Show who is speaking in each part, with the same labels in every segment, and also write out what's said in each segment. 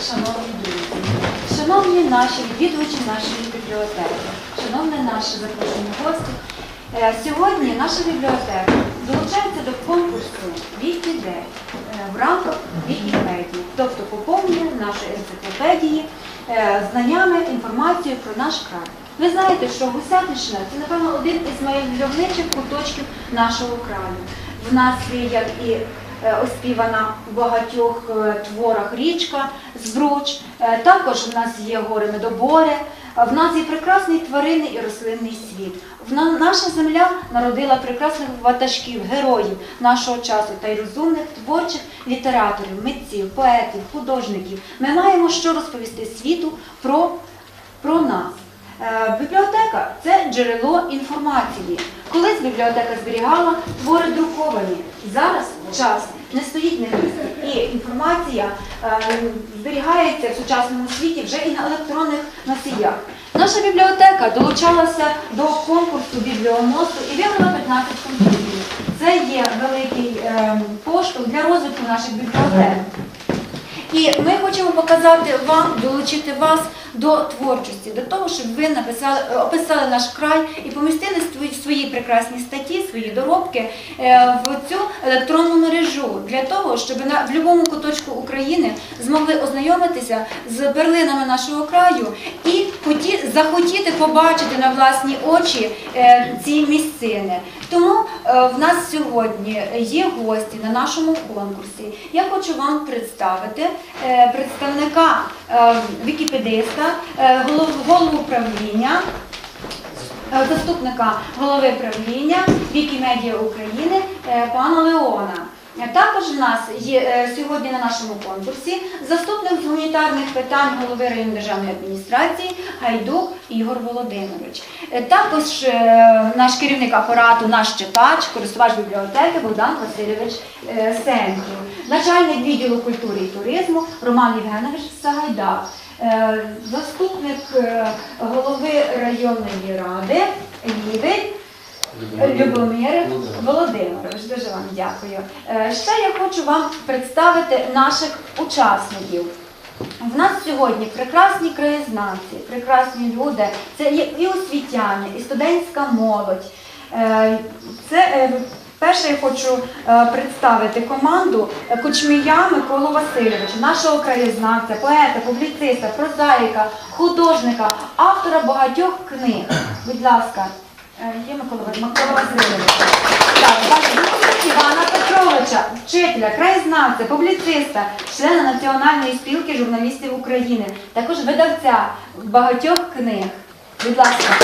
Speaker 1: шановні друзі, шановні наші відвідувачі нашої бібліотеки, шановні наші запрошені гості. Е, Сьогодні наша бібліотека долучається до конкурсу Вікідей в рамках Вікіпедії, тобто поповнення нашої енциклопедії е, знаннями, інформацією про наш край. Ви знаєте, що Гусятична це, напевно, один із мальовничих куточків нашого краю. В нас є як і е, оспівана в багатьох е, творах річка Збруч, е, також в нас є гори Медоборе, в нас є прекрасний тваринний і рослинний світ. Наша земля народила прекрасних ватажків, героїв нашого часу та й розумних творчих літераторів, митців, поетів, художників. Ми маємо що розповісти світу про, про нас. Е, Бібліотека це джерело інформації. Колись бібліотека зберігала твори друковані. Зараз час не стоїть на місці, і інформація е, зберігається в сучасному світі вже і на електронних носіях. Наша бібліотека долучалася до конкурсу бібліомосту і виграла 15 комп'ютерів. Це є великий е, поштовх для розвитку наших бібліотек. І ми хочемо показати вам, долучити вас до творчості, до того, щоб ви написали, описали наш край і помістили свої, свої прекрасні статті, свої доробки е, в цю електронну мережу для того, щоб на в будь-якому куточку України змогли ознайомитися з перлинами нашого краю і хоті, захотіти побачити на власні очі е, ці місцини. Тому е, в нас сьогодні є гості на нашому конкурсі. Я хочу вам представити е, представника е, вікіпедиста, голову управління. е, Заступника голови правління Вікімедія України пана Леона. Е, Також в нас є е, сьогодні на нашому конкурсі заступник з гуманітарних питань голови районної державної адміністрації Гайдук Ігор Володимирович. Е, Також наш керівник апарату, наш читач, користувач бібліотеки Богдан Васильович Сенків, начальник відділу культури і туризму Роман Євгенович Сагайдак, заступник голови районної ради Лівель Любомир Володимирович, дуже вам дякую. Е, Ще я хочу вам представити наших учасників. В нас сьогодні прекрасні краєзнавці, прекрасні люди. Це є і освітяни, і студентська молодь. Е, Це е, перше я хочу представити команду Кучмія Миколу Васильовича, нашого краєзнавця, поета, публіциста, прозаїка, художника, автора багатьох книг. Будь ласка. Е, Є Микола, Васильович. Івана Петровича, вчителя, краєзнавця, публіциста, члена Національної спілки журналістів України, також видавця багатьох книг. Будь ласка.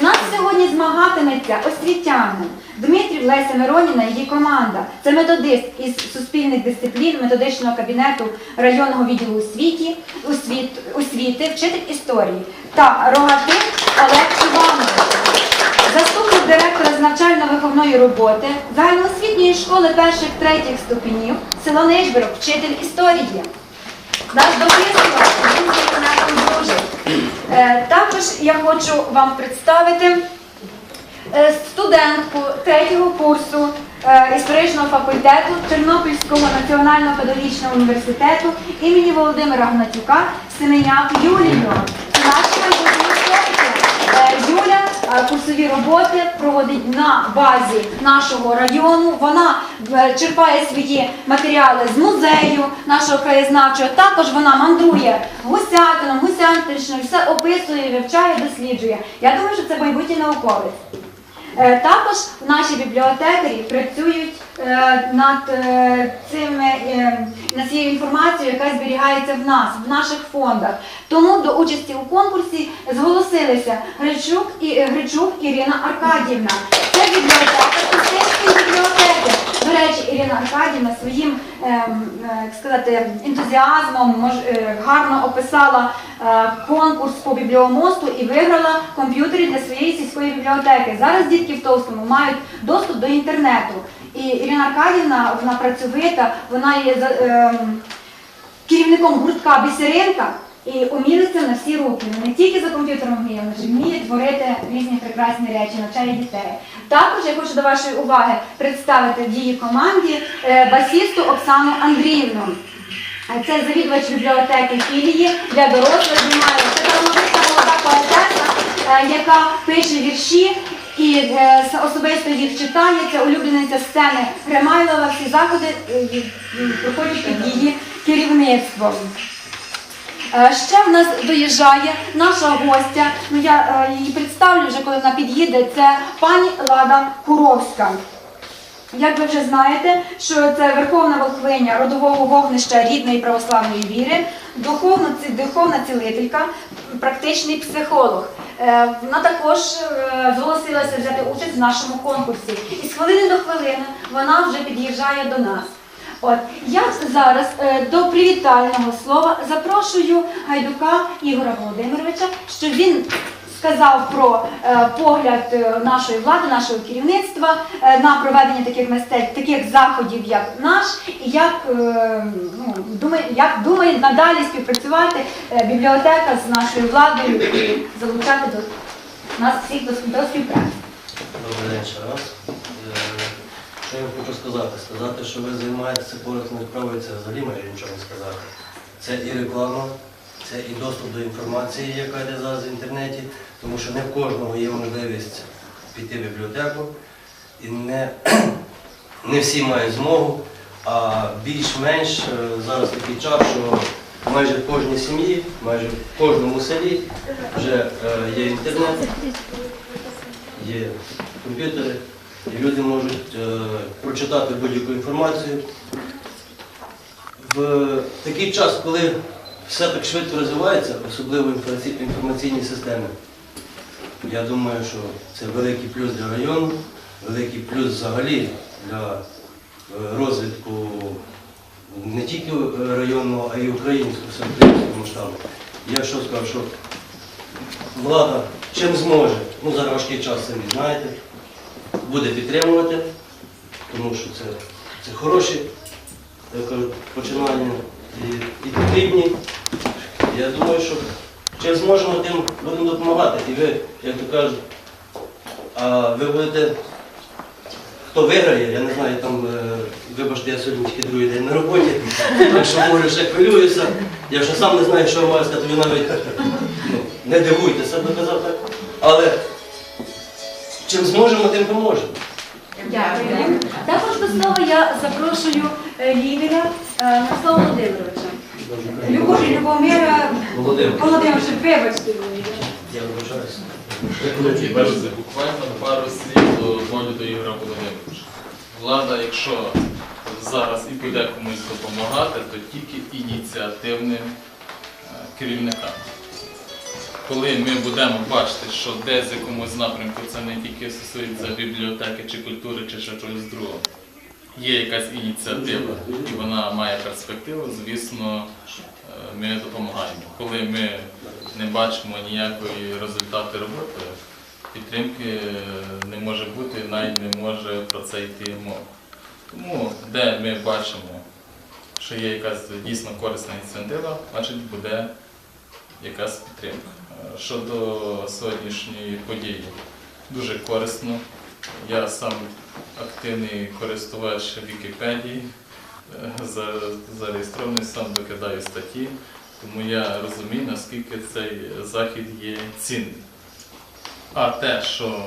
Speaker 1: Нас сьогодні змагатиметься освітянин Дмитрів Леся Мироніна і її команда. Це методист із суспільних дисциплін методичного кабінету районного відділу освіті, освіт, освіти, вчитель історії та Рогатин Олег Іванович. Заступник директора з навчально-виховної роботи загальноосвітньої школи перших третіх ступенів село Нижберок, вчитель історії. Наш дописувач, він з дружить. Е, Також я хочу вам представити е, студентку третього курсу е, історичного факультету Тернопільського національного педагогічного університету імені Володимира Гнатюка Семеняк Юлію. Юля е, курсові роботи проводить на базі нашого району. Вона е, черпає свої матеріали з музею нашого краєзнавчого. Також вона мандрує гусятином, гусятичною, все описує, вивчає, досліджує. Я думаю, що це майбутній науковець. Е, Також наші бібліотекарі працюють е, над е, цими е, над цією інформацією, яка зберігається в нас, в наших фондах. Тому до участі у конкурсі зголосилися Гречук і Гречук Ірина Аркадівна. Це бібліотека Костинської бібліотеки. До речі, Ірина Аркадівна своїм ем, е, ентузіазмом е, гарно описала е, конкурс по бібліомосту і виграла комп'ютери для своєї сільської бібліотеки. Зараз дітки в Товстому мають доступ до інтернету. І Ірина Аркадівна, вона працьовита, вона є ем, керівником гуртка Бісеринка. І умілицям на всі руки. Не тільки за комп'ютером вміють, але ж вміють творити різні прекрасні речі, навчають дітей. Також я хочу до вашої уваги представити в її команді е, басісту Оксану Андріївну. Е, Це завідувач бібліотеки філії для дорослих знімає. Це талановита молода поетеса, е, яка пише вірші і особисто їх читає. Це улюблениця сцени Гримайлова. Всі заходи проходять під її керівництвом. Е, Ще в нас доїжджає наша гостя. Ну я е, її представлю вже, коли вона під'їде. Це пані Лада Куровська. Як ви вже знаєте, що це верховна волхвиня родового вогнища рідної православної віри, духовна, духовна цілителька, практичний психолог. Е, Вона також зголосилася взяти участь в нашому конкурсі. І з хвилини до хвилини вона вже під'їжджає до нас. От я зараз е, до привітального слова запрошую Гайдука Ігора Володимировича, щоб він сказав про е, погляд е, нашої влади, нашого керівництва на проведення таких мистецтв, таких заходів, як наш, і як, ну, думає, як думає надалі співпрацювати бібліотека з нашою владою і залучати до нас всіх до співпраці.
Speaker 2: Добрий день ще раз. Що я хочу сказати? Сказати, що ви займаєтеся корисною справою, це взагалі майже нічого не сказати. Це і реклама, це і доступ до інформації, яка йде зараз в інтернеті, тому що не в кожного є можливість піти в бібліотеку, і не, не всі мають змогу, а більш-менш е, зараз такий час, що майже в кожній сім'ї, майже в кожному селі вже е, є інтернет є комп'ютери, і люди можуть е, прочитати будь-яку інформацію. В такий час, коли все так швидко розвивається, особливо інформаційні системи, я думаю, що це великий плюс для району, великий плюс взагалі для е, розвитку не тільки е, районного, а й українського, всеукраїнського масштабу. Я що скажу, що влада чим зможе, ну зараз важкий час самі знаєте, буде підтримувати, тому що це, це хороші починання і, і потрібні. Я думаю, що чим зможемо, тим будемо допомагати. І ви, як то кажуть, ви будете, хто виграє, я не знаю, там, е, вибачте, я сьогодні тільки другий день на роботі, так що може ще хвилююся. Я вже сам не знаю, що маю сказати, ви навіть ну, не дивуйтеся, би казав так. Але чим зможемо, тим поможемо.
Speaker 1: Дякую. Також до слова я запрошую е, лідера е, Мирослава Володимировича. Любов Любомира
Speaker 2: Володимир,
Speaker 1: Володимировича, вибачте.
Speaker 2: я вибачаюся.
Speaker 3: Друзі, буквально пару слів до волі до Ігоря Володимировича. Влада, якщо зараз і буде комусь допомагати, то тільки ініціативним е, керівникам. Коли ми будемо бачити, що десь в якомусь напрямку це не тільки стосується бібліотеки чи культури, чи ще чогось другого, є якась ініціатива і вона має перспективу, звісно, е, ми допомагаємо. Коли ми не бачимо ніякої результату роботи, підтримки е, не може бути, навіть не може про це йти мова. Тому де ми бачимо, що є якась дійсно корисна ініціатива, значить буде якась підтримка. Е, Щодо сьогоднішньої події, дуже корисно. Я сам активний користувач Вікіпедії, е, зареєстрований, сам викидаю статті, тому я розумію, наскільки цей захід є цінним. А те, що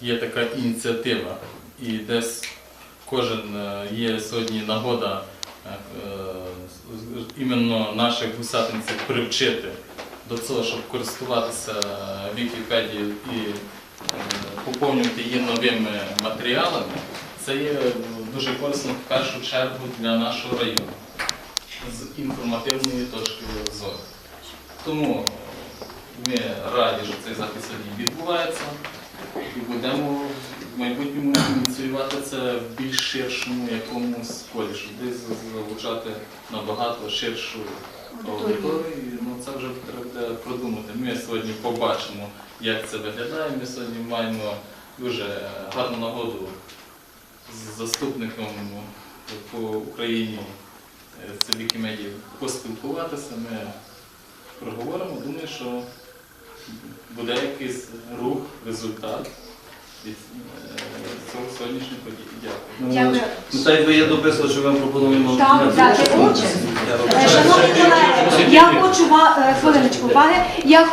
Speaker 3: є така ініціатива, і десь кожен е, є сьогодні нагода іменно наших гусятинців привчити до цього, щоб користуватися Вікіпедією і е, поповнювати її новими матеріалами, це є дуже корисно в першу чергу для нашого району з інформативної точки зору. Тому ми раді, що цей захід сьогодні відбувається і будемо в майбутньому ініціювати це в більш ширшому якомусь полі, щоб десь залучати набагато ширшу аудиторію. Ну це вже треба продумати. Ми сьогодні побачимо, як це виглядає. Ми сьогодні маємо дуже гарну нагоду з заступником по Україні це Вікімедії поспілкуватися. Ми проговоримо. Думаю, що буде якийсь рух, результат від е, сьогоднішньої події. Дякую.
Speaker 1: Дякую.
Speaker 2: Ну, так ви є дописали, що вам пропонуємо.
Speaker 1: Так, так.
Speaker 2: Я хочу.
Speaker 1: Шановні колеги, я хочу е, хвилиночку уваги. Я хочу.